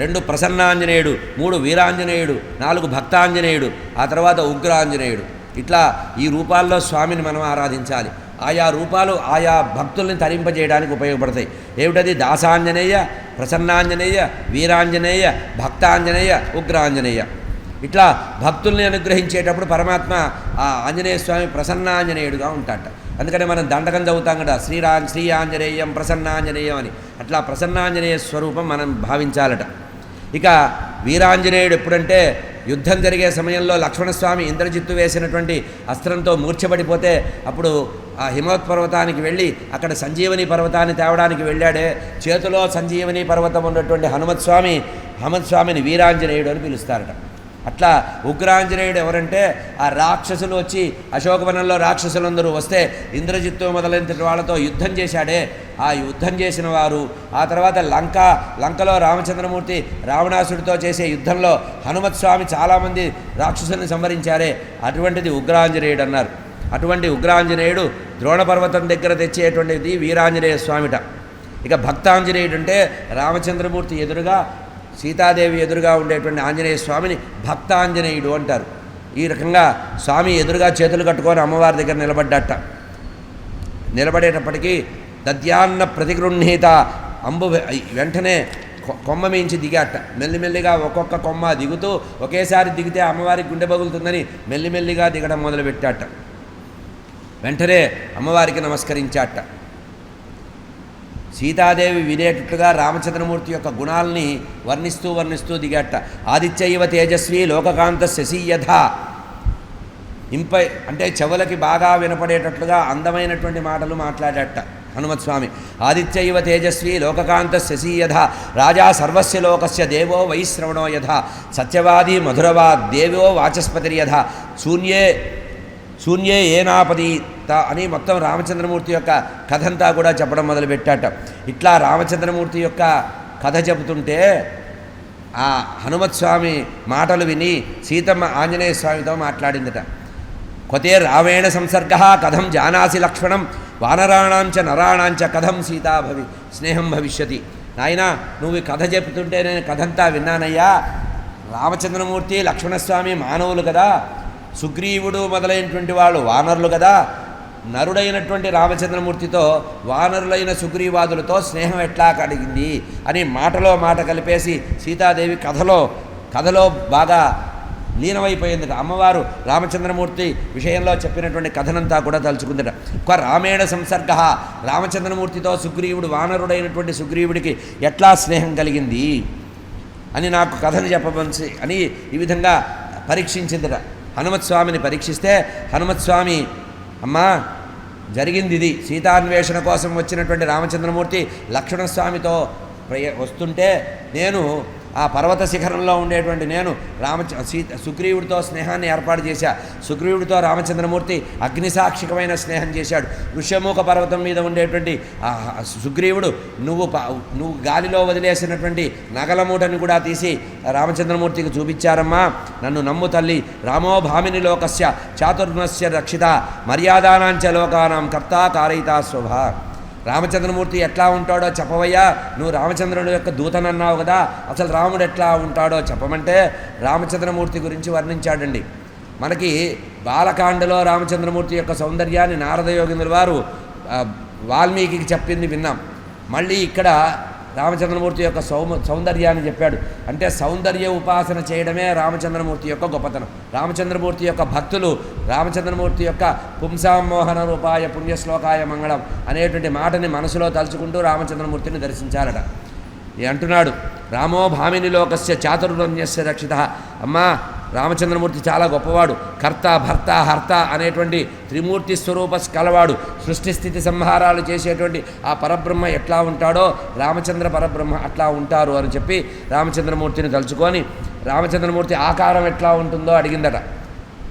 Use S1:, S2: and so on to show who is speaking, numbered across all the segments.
S1: రెండు ప్రసన్నాంజనేయుడు మూడు వీరాంజనేయుడు నాలుగు భక్తాంజనేయుడు ఆ తర్వాత ఉగ్రాంజనేయుడు. ఇట్లా ఈ రూపాల్లో స్వామిని మనం ఆరాధించాలి. ఆయా రూపాలు ఆయా భక్తుల్ని తరింపజేయడానికి ఉపయోగపడతాయి. ఏమిటది? దాసాంజనేయ ప్రసన్నాంజనేయ వీరాంజనేయ భక్తాంజనేయ ఉగ్రాంజనేయ. ఇట్లా భక్తుల్ని అనుగ్రహించేటప్పుడు పరమాత్మ ఆ ఆంజనేయ స్వామి ప్రసన్నాంజనేయుడుగా ఉంటాడట. అందుకనే మనం దండకం చదువుతాం కదా శ్రీరా శ్రీ ఆంజనేయం ప్రసన్నాంజనేయం అని. అట్లా ప్రసన్నాంజనేయ స్వరూపం మనం భావించాలట. ఇక వీరాంజనేయుడు ఎప్పుడంటే యుద్ధం జరిగే సమయంలో లక్ష్మణస్వామి ఇంద్రజిత్తు వేసినటువంటి అస్త్రంతో మూర్చబడిపోతే అప్పుడు ఆ హిమవత్ పర్వతానికి వెళ్ళి అక్కడ సంజీవని పర్వతాన్ని తేవడానికి వెళ్ళాడే. చేతిలో సంజీవని పర్వతం ఉన్నటువంటి హనుమత్ స్వామి హనుమత్ స్వామిని వీరాంజనేయుడు అని పిలుస్తారట. అట్లా ఉగ్రాంజనేయుడు ఎవరంటే ఆ రాక్షసులు వచ్చి అశోకవనంలో రాక్షసులందరూ వస్తే ఇంద్రజిత్తు మొదలైన వాళ్ళతో యుద్ధం చేశాడే. ఆ యుద్ధం చేసిన వారు ఆ తర్వాత లంక లంకలో రామచంద్రమూర్తి రావణాసుడితో చేసే యుద్ధంలో హనుమత్ స్వామి చాలామంది రాక్షసుల్ని సంహరించారే. అటువంటిది ఉగ్రాంజనేయుడు అన్నారు. అటువంటి ఉగ్రాంజనేయుడు ద్రోణపర్వతం దగ్గర తెచ్చేటువంటిది వీరాంజనేయ స్వామిట. ఇక భక్తాంజనేయుడు అంటే రామచంద్రమూర్తి ఎదురుగా సీతాదేవి ఎదురుగా ఉండేటువంటి ఆంజనేయ స్వామిని భక్తాంజనేయుడు అంటారు. ఈ రకంగా స్వామి ఎదురుగా చేతులు కట్టుకొని అమ్మవారి దగ్గర నిలబడ్డట. నిలబడేటప్పటికీ దద్యాన్న ప్రతిగృహీత అంబు వెంటనే కొ- కొమ్మ మించి దిగాట. మెల్లిమెల్లిగా ఒక్కొక్క కొమ్మ దిగుతూ ఒకేసారి దిగితే అమ్మవారికి గుండె పగులుతుందని మెల్లిమెల్లిగా దిగడం మొదలుపెట్టాట. వెంటనే అమ్మవారికి నమస్కరించాట. సీతాదేవి వినేటట్లుగా రామచంద్రమూర్తి యొక్క గుణాలని వర్ణిస్తూ వర్ణిస్తూ దిగాట. ఆదిత్యైవ తేజస్వి లోకకాంత శశీయథ. ఇంపై అంటే చెవులకి బాగా వినపడేటట్లుగా అందమైనటువంటి మాటలు మాట్లాడట హనుమత్స్వామి. ఆదిత్యైవ తేజస్వి లోకకాంత శశీయథ. రాజా సర్వస్య లోకస్య దేవో వైశ్రవణో యథ సత్యవాది మధురవా దేవో వాచస్పతిర్యథ. శూన్యే శూన్యే ఏనాపదీత అని మొత్తం రామచంద్రమూర్తి యొక్క కథంతా కూడా చెప్పడం మొదలుపెట్టాట. ఇట్లా రామచంద్రమూర్తి యొక్క కథ చెబుతుంటే ఆ హనుమత్స్వామి మాటలు విని సీతమ్మ ఆంజనేయ స్వామితో మాట్లాడిందట. కొతే రావేణ సంసర్గ కథం జానాసి లక్ష్మణం వానరాణాంచ నరాణాంచ కథం సీతా భవి స్నేహం భవిష్యతి. నాయనా నువ్వు కథ చెబుతుంటే నేను కథంతా విన్నానయ్యా. రామచంద్రమూర్తి లక్ష్మణస్వామి మానవులు కదా. సుగ్రీవుడు మొదలైనటువంటి వాళ్ళు వానరులు కదా. నరుడైనటువంటి రామచంద్రమూర్తితో వానరులైన సుగ్రీవాదులతో స్నేహం ఎట్లా కలిగింది అని మాటలో మాట కలిపేసి సీతాదేవి కథలో కథలో బాగా లీనమైపోయిందట. అమ్మవారు రామచంద్రమూర్తి విషయంలో చెప్పినటువంటి కథనంతా కూడా తలుచుకుందట. ఒక రామేణ సంసర్గ రామచంద్రమూర్తితో సుగ్రీవుడు వానరుడైనటువంటి సుగ్రీవుడికి ఎట్లా స్నేహం కలిగింది అని నాకు కథను చెప్పవలసి అని ఈ విధంగా పరీక్షించిందట. హనుమత్ స్వామిని పరీక్షిస్తే హనుమత్ స్వామి అమ్మా జరిగింది ఇది సీతాన్వేషణ కోసం వచ్చినటువంటి రామచంద్రమూర్తి లక్ష్మణస్వామితో ప్రయ వస్తుంటే నేను ఆ పర్వత శిఖరంలో ఉండేటువంటి నేను రామ సీత సుగ్రీవుడితో స్నేహాన్ని ఏర్పాటు చేశా. సుగ్రీవుడితో రామచంద్రమూర్తి అగ్నిసాక్షికమైన స్నేహం చేశాడు. ఋష్యముఖ పర్వతం మీద ఉండేటువంటి ఆ సుగ్రీవుడు నువ్వు నువ్వు గాలిలో వదిలేసినటువంటి నగలమూటని కూడా తీసి రామచంద్రమూర్తికి చూపించారమ్మా. నన్ను నమ్ము తల్లి. రామో భామిని లోకస్య చాతుర్మస్య రక్షిత మర్యాదానాంచ లోకానాం కర్త కారయిత శోభ రామచంద్రమూర్తి ఎట్లా ఉంటాడో చెప్పవయ్యా. నువ్వు రామచంద్రుడు యొక్క దూతనన్నావు కదా. అసలు రాముడు ఎట్లా ఉంటాడో చెప్పమంటే రామచంద్రమూర్తి గురించి వర్ణించాడండి. మనకి బాలకాండలో రామచంద్రమూర్తి యొక్క సౌందర్యాన్ని నారదయోగిందుల వారు వాల్మీకి చెప్పింది విన్నాం. మళ్ళీ ఇక్కడ రామచంద్రమూర్తి యొక్క సౌమ సౌందర్యాన్ని చెప్పాడు. అంటే సౌందర్య ఉపాసన చేయడమే రామచంద్రమూర్తి యొక్క గొప్పతనం. రామచంద్రమూర్తి యొక్క భక్తులు రామచంద్రమూర్తి యొక్క పుంసామోహన రూపాయ పుణ్యశ్లోకాయ మంగళం అనేటువంటి మాటని మనసులో తలుచుకుంటూ రామచంద్రమూర్తిని దర్శించాలట. ఈ అంటున్నాడు రామో భామిని లోకస్య చాతుర్వర్ణ్యస్య రక్షిత. అమ్మా రామచంద్రమూర్తి చాలా గొప్పవాడు. కర్త భర్త హర్త అనేటువంటి త్రిమూర్తి స్వరూప కలవాడు. సృష్టి స్థితి సంహారాలు చేసేటువంటి ఆ పరబ్రహ్మ ఎట్లా ఉంటాడో రామచంద్ర పరబ్రహ్మ అట్లా ఉంటారు అని చెప్పి రామచంద్రమూర్తిని తలుచుకొని రామచంద్రమూర్తి ఆకారం ఎట్లా ఉంటుందో? అడిగిందట.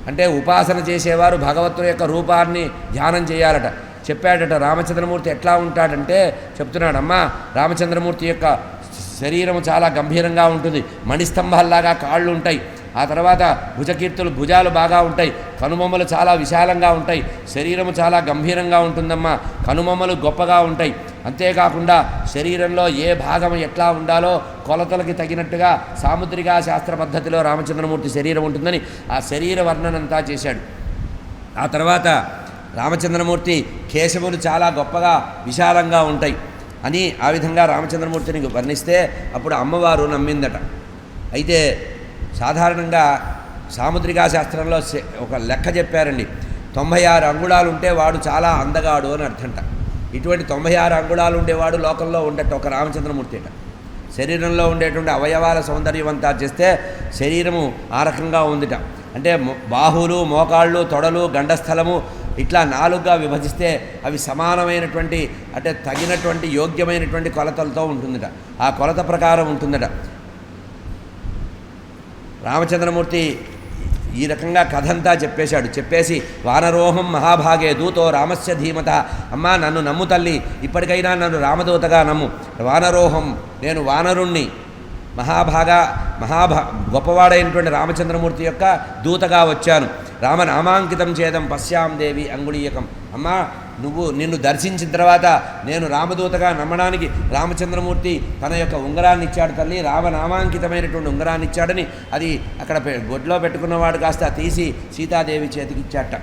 S1: అంటే ఉపాసన చేసేవారు భగవంతుని యొక్క రూపాన్ని ధ్యానం చేయాలట. చెప్పాడట రామచంద్రమూర్తి ఎట్లా ఉంటాడంటే చెప్తున్నాడమ్మా రామచంద్రమూర్తి యొక్క శరీరం చాలా గంభీరంగా ఉంటుంది. మణిస్తంభాల్లాగా కాళ్ళు ఉంటాయి ఆ తర్వాత భుజకీర్తులు భుజాలు బాగా ఉంటాయి. కనుమొమ్మలు చాలా విశాలంగా ఉంటాయి. శరీరము చాలా గంభీరంగా ఉంటుందమ్మా. కనుమొమ్మలు గొప్పగా ఉంటాయి. అంతేకాకుండా శరీరంలో ఏ భాగం ఎట్లా ఉండాలో కొలతలకి తగినట్టుగా సాముద్రిక శాస్త్ర పద్ధతిలో రామచంద్రమూర్తి శరీరం ఉంటుందని ఆ శరీర వర్ణనంతా చేశాడు. ఆ తర్వాత రామచంద్రమూర్తి కేశవులు చాలా గొప్పగా విశాలంగా ఉంటాయి అని ఆ విధంగా రామచంద్రమూర్తిని వర్ణిస్తే అప్పుడు అమ్మవారు నమ్మిందట. అయితే సాధారణంగా సాముద్రికా శాస్త్రంలో ఒక లెక్క చెప్పారండి. తొంభై ఆరు అంగుళాలు ఉంటే వాడు చాలా అందగాడు అని అర్థంట. ఇటువంటి తొంభై ఆరు అంగుళాలు ఉండేవాడు లోకంలో ఉండట ఒక రామచంద్రమూర్తి అట. శరీరంలో ఉండేటువంటి అవయవాల సౌందర్యం అంతా చేస్తే శరీరము ఆ రకంగా ఉందిట. అంటే బాహులు మోకాళ్ళు తొడలు గండస్థలము ఇట్లా నాలుగుగా విభజిస్తే అవి సమానమైనటువంటి అంటే తగినటువంటి యోగ్యమైనటువంటి కొలతలతో ఉంటుందట. ఆ కొలత ప్రకారం ఉంటుందట. రామచంద్రమూర్తి ఈ రకంగా కథంతా చెప్పేశాడు. చెప్పేసి వానరోహం మహాభాగే దూతో రామస్య ధీమత. అమ్మా నన్ను నమ్ము తల్లి. ఇప్పటికైనా నన్ను రామదూతగా నమ్ము. వానరోహం నేను వానరుణ్ణి. మహాభాగా మహాభా గొప్పవాడైనటువంటి రామచంద్రమూర్తి యొక్క దూతగా వచ్చాను. రామనామాంకితం చేదం పశ్యాం దేవి అంగుళీయకం. అమ్మా నువ్వు నిన్ను దర్శించిన తర్వాత నేను రామదూతగా నమ్మడానికి రామచంద్రమూర్తి తన యొక్క ఉంగరాన్ని ఇచ్చాడు తల్లి. రామనామాంకితమైనటువంటి ఉంగరాన్ని ఇచ్చాడని అది అక్కడ పె- గొడ్లో పెట్టుకున్నవాడు కాస్త తీసి సీతాదేవి చేతికి ఇచ్చాట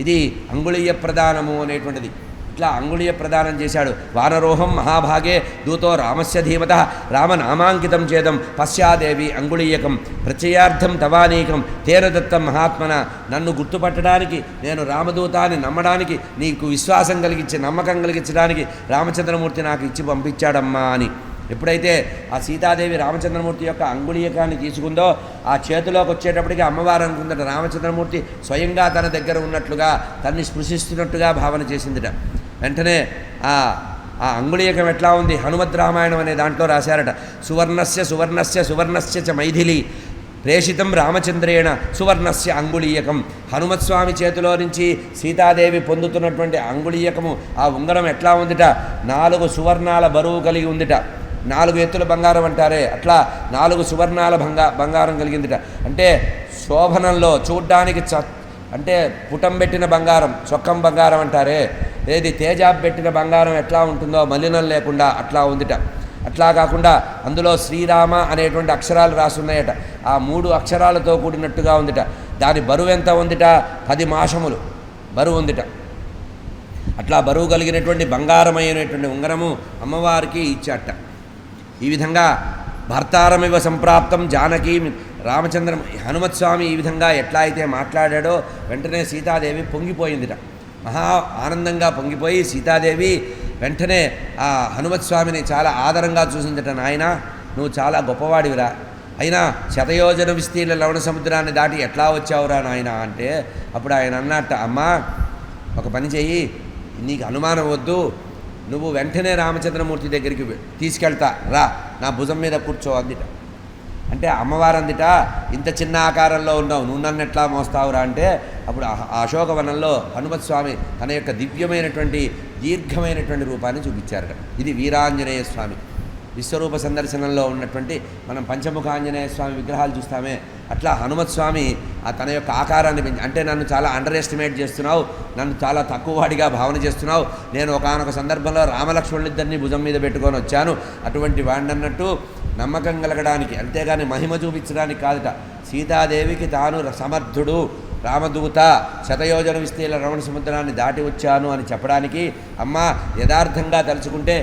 S1: ఇది అంగుళీయ ప్రదానము అనేటువంటిది. ఇట్లా అంగుళీయ ప్రదానం చేశాడు. వానరోహం మహాభాగే దూతో రామస్య ధీమత రామనామాంకితం చేదం పశ్చాదేవి అంగుళీయకం ప్రత్యయార్థం తవానీకం తేన దత్తం మహాత్మన. నన్ను గుర్తుపట్టడానికి నేను రామదూతాన్ని నమ్మడానికి నీకు విశ్వాసం కలిగించి నమ్మకం కలిగించడానికి రామచంద్రమూర్తి నాకు ఇచ్చి పంపించాడమ్మా అని. ఎప్పుడైతే ఆ సీతాదేవి రామచంద్రమూర్తి యొక్క అంగుళీయకాన్ని తీసుకుందో ఆ చేతిలోకి వచ్చేటప్పటికి అమ్మవారు అనుకుందట రామచంద్రమూర్తి స్వయంగా తన దగ్గర ఉన్నట్లుగా తన్ని స్పృశిస్తున్నట్టుగా భావన చేసిందిట. వెంటనే ఆ ఆ అంగుళీయకం ఎట్లా ఉంది? హనుమద్ రామాయణం అనే దాంట్లో రాశారట. సువర్ణస్య సువర్ణస్య సువర్ణస్య చ మైథిలి ప్రేషితం రామచంద్రేణ సువర్ణస్య అంగుళీయకం. హనుమత్స్వామి చేతిలో నుంచి సీతాదేవి పొందుతున్నటువంటి అంగుళీయకము ఆ ఉంగరం ఎట్లా ఉందిట? నాలుగు సువర్ణాల బరువు కలిగి ఉందిట. నాలుగు ఎత్తుల బంగారం అంటారే. అట్లా నాలుగు సువర్ణాల బంగా బంగారం కలిగిందిట. అంటే శోభనంలో చూడ్డానికి చ అంటే పుటం పెట్టిన బంగారం చొక్కం బంగారం అంటారే. ఏది తేజాబ్ పెట్టిన బంగారం ఎట్లా ఉంటుందో మలినం లేకుండా అట్లా ఉందిట. అట్లా కాకుండా అందులో శ్రీరామ అనేటువంటి అక్షరాలు రాసున్నాయట. ఆ మూడు అక్షరాలతో కూడినట్టుగా ఉందిట. దాని బరువు ఎంత ఉందిట? పది మాసములు బరువు ఉందిట. అట్లా బరువు కలిగినటువంటి బంగారమైనటువంటి ఉంగరము అమ్మవారికి ఇచ్చాట ఈ విధంగా భర్తారమివ సంప్రాప్తం జానకి రామచంద్ర హనుమత్స్వామి ఈ విధంగా ఎట్లా అయితే మాట్లాడాడో వెంటనే సీతాదేవి పొంగిపోయిందిట. మహా ఆనందంగా పొంగిపోయి సీతాదేవి వెంటనే ఆ హనుమత్స్వామిని చాలా ఆదరంగా చూసిందట నాయన. నువ్వు చాలా గొప్పవాడివిరా. అయినా శతయోజన విస్తీర్ణ లవణ సముద్రాన్ని దాటి ఎట్లా వచ్చావురా నాయన అంటే అప్పుడు ఆయన అన్నట్ట అమ్మా ఒక పని చెయ్యి. నీకు అనుమానం వద్దు. నువ్వు వెంటనే రామచంద్రమూర్తి దగ్గరికి తీసుకెళ్తా. రా నా భుజం మీద కూర్చో అందిట. అంటే అమ్మవారు అందిట ఇంత చిన్న ఆకారంలో ఉన్నావు నువ్వు నన్ను ఎట్లా మోస్తావురా అంటే అప్పుడు అశోకవనంలో హనుమత్ స్వామి తన యొక్క దివ్యమైనటువంటి దీర్ఘమైనటువంటి రూపాన్ని చూపించారట. ఇది వీరాంజనేయ స్వామి. విశ్వరూప సందర్శనంలో ఉన్నటువంటి మనం పంచముఖ ఆంజనేయ స్వామి విగ్రహాలు చూస్తామే అట్లా హనుమత్ స్వామి ఆ తన యొక్క ఆకారాన్ని పెంచి అంటే నన్ను చాలా అండర్ ఎస్టిమేట్ చేస్తున్నావు నన్ను చాలా తక్కువ వాడిగా భావన చేస్తున్నావు నేను ఒకనొక సందర్భంలో రామలక్ష్మణులిద్దరిని భుజం మీద పెట్టుకొని వచ్చాను అటువంటి వాడినన్నట్టు నమ్మకం కలగడానికి అంతేగాని మహిమ చూపించడానికి కాదుట. సీతాదేవికి తాను సమర్థుడు రామదూత శతయోజన విస్తీర్ణ రమణ సముద్రాన్ని దాటి వచ్చాను అని చెప్పడానికి అమ్మ యథార్థంగా తలుచుకుంటే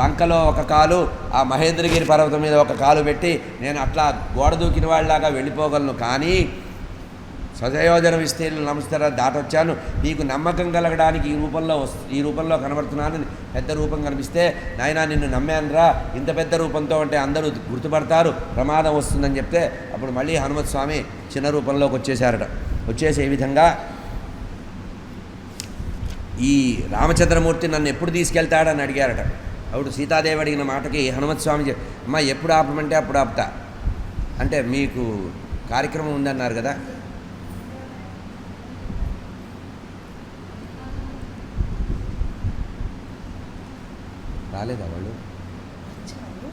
S1: లంకలో ఒక కాలు ఆ మహేంద్రగిరి పర్వతం మీద ఒక కాలు పెట్టి నేను అట్లా గోడ దూకిన వాళ్ళలాగా వెళ్ళిపోగలను. కానీ స్వజయోజన విస్తీర్ణ నమస్కారం దాటొచ్చాను. నీకు నమ్మకం కలగడానికి ఈ రూపంలో ఈ రూపంలో కనబడుతున్నానని పెద్ద రూపం కనిపిస్తే నాయనా నిన్ను నమ్మానురా. ఇంత పెద్ద రూపంతో అంటే అందరూ గుర్తుపడతారు. ప్రమాదం వస్తుందని చెప్తే అప్పుడు మళ్ళీ హనుమత్ స్వామి చిన్న రూపంలోకి వచ్చేసారట వచ్చేసి ఈ విధంగా? ఈ రామచంద్రమూర్తి నన్ను ఎప్పుడు తీసుకెళ్తాడని అడిగారట. అప్పుడు సీతాదేవి అడిగిన మాటకి హనుమత్ స్వామి అమ్మ ఎప్పుడు ఆపమంటే అప్పుడు ఆపుతా. అంటే మీకు కార్యక్రమం ఉందన్నారు కదా. రాలేదా వాళ్ళు?